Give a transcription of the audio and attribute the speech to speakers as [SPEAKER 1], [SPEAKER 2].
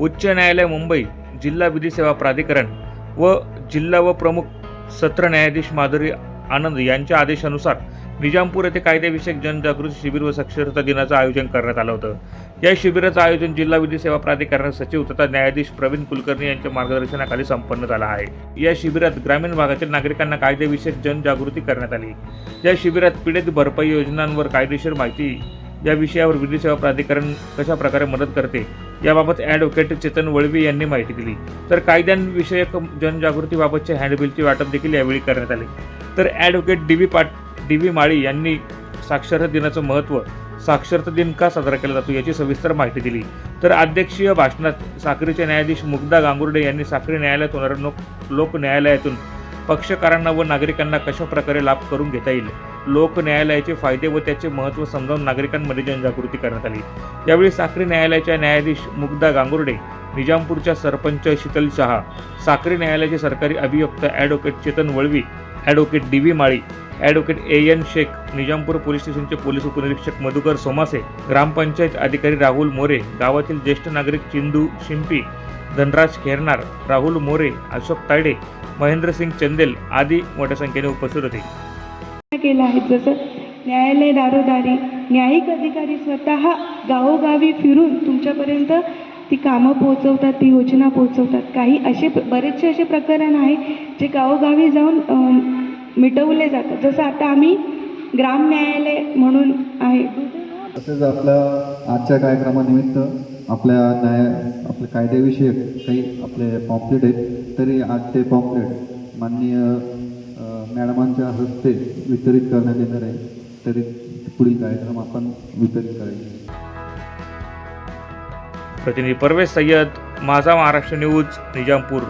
[SPEAKER 1] उच्च न्यायालय मुंबई जिल्हा विधी सेवा प्राधिकरण व जिल्हा व प्रमुख सत्र न्यायाधीश माधुरी आनंद यांच्या आदेशानुसार निजामपूर येथे कायदेविषयक जनजागृती शिबिर व साक्षरता दिनाचं आयोजन करण्यात आलं होतं. या शिबिराचं आयोजन जिल्हा विधी सेवा प्राधिकरण सचिव तथा न्यायाधीश प्रवीण कुलकर्णी यांच्या मार्गदर्शनाखाली संपन्न झाला आहे. या शिबिरात ग्रामीण भागातील नागरिकांना कायदेविषयक जनजागृती करण्यात आली. या शिबिरात पीडित भरपाई योजनांवर कायदेशीर माहिती या विषयावर विधी सेवा प्राधिकरण कशा प्रकारे मदत करते याबाबत ॲडव्होकेट चेतन वळवी यांनी माहिती दिली. तर कायद्यांविषयक जनजागृतीबाबतचे हँडबिलचे वाटप देखील यावेळी करण्यात आले. तर ॲडव्होकेट डी व्ही पाट डी व्ही माळी यांनी साक्षरता दिनाचं महत्त्व साक्षरता दिन का साजरा केला जातो याची सविस्तर माहिती दिली. तर अध्यक्षीय भाषणात साखरीचे न्यायाधीश मुग्धा गांगुर्डे यांनी साखरी न्यायालयात होणाऱ्या लोक लोक न्यायालयातून पक्षकारांना व नागरिकांना कशा प्रकारे लाभ करून घेता येईल? लोक न्यायालयाचे फायदे व त्याचे महत्त्व समजावून नागरिकांमध्ये जनजागृती करण्यात आली. यावेळी साक्री न्यायालयाच्या न्यायाधीश मुग्धा गांगुर्डे निजामपूरच्या सरपंच शीतल शहा साक्री न्यायालयाचे सरकारी अभियुक्त advocate Chetan Valvi advocate D V Mali advocate A N Shaikh Nizampur police स्टेशनचे पोलीस उपनिरीक्षक मधुकर सोमासे ग्रामपंचायत अधिकारी राहुल मोरे गावातील ज्येष्ठ नागरिक चिंदू शिंपी धनराज खेरनार राहुल मोरे अशोक तायडे महेंद्रसिंग चंदेल आदी मोठ्या संख्येने उपस्थित होते.
[SPEAKER 2] केलं आहे. जसं न्यायालय दारोदारी न्यायिक अधिकारी स्वतः गावोगावी फिरून तुमच्यापर्यंत ती कामं पोहोचवतात ती योजना पोहोचवतात. काही असे बरेचसे असे प्रकरण आहे जे गावोगावी जाऊन मिटवले जातात. जसं आता आम्ही ग्राम न्यायालय म्हणून आहे.
[SPEAKER 3] तसेच आपल्या आजच्या कार्यक्रमानिमित्त आपल्या न्याय आपल्या कायद्याविषयक काही आपले पॉम्पलेट आहेत तरी आज ते पॉम्पलेट माननीय मॅडमांच्या हस्ते वितरित करण्यात येणार आहे. तरी पुढील कार्यक्रम आपण वितरित करायचे
[SPEAKER 1] प्रतिनिधी परवेश सय्यद माझा महाराष्ट्र न्यूज निजामपूर.